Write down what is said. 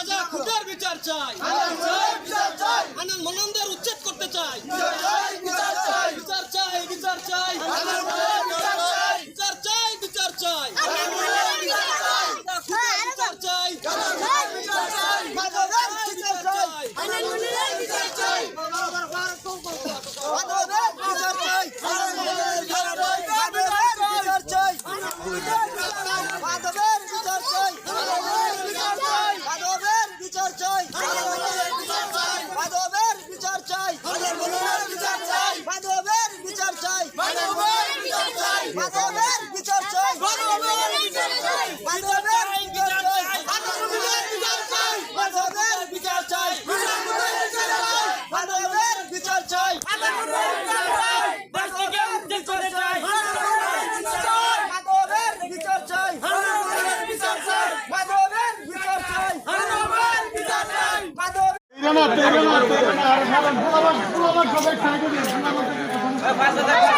রাজা খুদের বিচার চাই। আনন্দ মনন্দের উচ্ছেদ করতে চাই। বিচার চাই মাদকের বিচার চাই মাদকের বিচার চাই মাদকের বিচার চাই মাদকের বিচার চাই মাদকের বিচার চাই মাদকের বিচার চাই দেশটিকে উচ্ছেদ করতে চাই মাদকের বিচার চাই মাদকের বিচার চাই মাদকের বিচার চাই মাদকের বিচার চাই মাদকের তেরে না তেরে না তেরে না আর মারান গোলাবাজ গোলাবাজ সবাই খাই করে গোলাবাজ